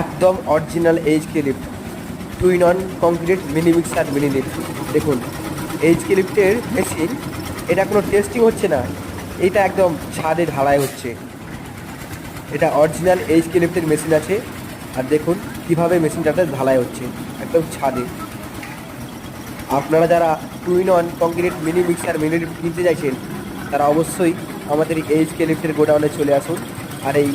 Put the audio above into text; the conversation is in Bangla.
একদম original H K lift in non concrete mini mixer mini lift দেখুন এইচ কে লিফটের মেশিন এটা কোনো টেস্টিং হচ্ছে না, এটা একদম ছাদে ঢালাই হচ্ছে। এটা অরিজিনাল এইচ কে লিফটের মেশিন আছে, আর দেখুন কীভাবে মেশিনটাতে ঢালাই হচ্ছে, একদম ছাদে। আপনারা যারা twin on concrete mini mixer mini lift কিনতে চাইছেন, তারা অবশ্যই আমাদের এইচ কে গোডাউনে চলে আসুন, আর এই